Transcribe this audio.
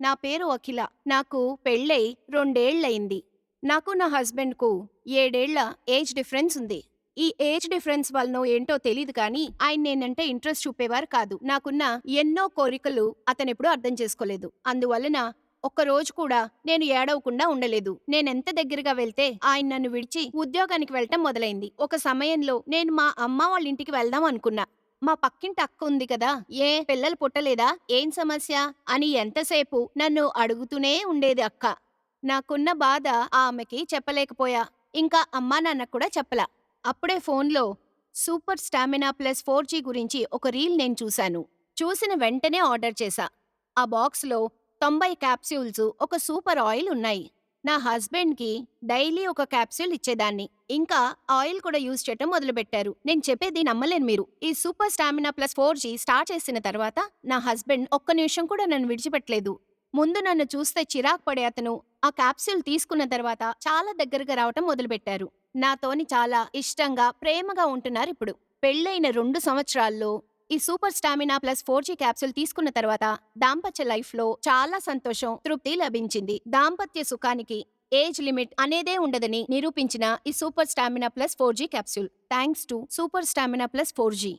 నా పేరు అఖిల. నాకు పెళ్ళై రెండేళ్ళయింది. నాకు నా హస్బెండ్‌కు ఏడేళ్ళ ఏజ్ డిఫరెన్స్ ఉంది. ఈ ఏజ్ డిఫరెన్స్ వలనో ఏంటో తెలియదు కానీ ఆయన నేనంటే ఇంట్రెస్ట్ చూపేవారు కాదు. నాకున్న ఎన్నో కోరికలు అతనెప్పుడు అర్థం చేసుకోలేదు. అందువలన ఒక్కరోజు కూడా నేను ఏడవకుండా ఉండలేదు. నేనెంత దగ్గరగా వెళ్తే ఆయన నన్ను విడిచి ఉద్యోగానికి వెళ్ళటం మొదలైంది. ఒక సమయంలో నేను మా అమ్మ వాళ్ళ ఇంటికి వెళ్దాం అనుకున్నా. మా పక్కింటి అక్క ఉంది కదా ఏ పిల్లలు పుట్టలేదా ఏం సమస్య? అని ఎంతసేపు నన్ను అడుగుతూనే ఉండేది అక్క. నాకున్న బాధ ఆమెకి చెప్పలేకపోయా ఇంకా అమ్మా నాన్న కూడా చెప్పలా. అప్పుడే ఫోన్లో super stamina plus four G గురించి ఒక రీల్ నేను చూశాను. చూసిన వెంటనే ఆర్డర్ చేశా. ఆ బాక్స్లో తొంభై క్యాప్సూల్స్ ఒక సూపర్ ఆయిల్ ఉన్నాయి. నా హస్బెండ్కి డైలీ ఒక క్యాప్సూల్ ఇచ్చేదాన్ని. ఇంకా ఆయిల్ కూడా యూజ్ చేయటం మొదలుపెట్టారు. నేను చెప్పేది నమ్మలేను మీరు. ఈ super stamina plus four G start చేసిన తర్వాత నా హస్బెండ్ ఒక్క నిమిషం కూడా నన్ను విడిచిపెట్టలేదు. ముందు నన్ను చూస్తే చిరాకు పడే అతను ఆ క్యాప్సూల్ తీసుకున్న తర్వాత చాలా దగ్గరగా రావటం మొదలుపెట్టారు. నాతోని చాలా ఇష్టంగా ప్రేమగా ఉంటున్నారు ఇప్పుడు. పెళ్ళైన రెండు సంవత్సరాల్లో ఈ super stamina plus four G capsule తీసుకున్న తర్వాత దాంపత్య లైఫ్లో చాలా సంతోషం తృప్తి లభించింది. దాంపత్య సుఖానికి ఏజ్ లిమిట్ అనేదే ఉండదని నిరూపించిన ఈ super stamina plus four G capsule. Thanks to super stamina plus four G.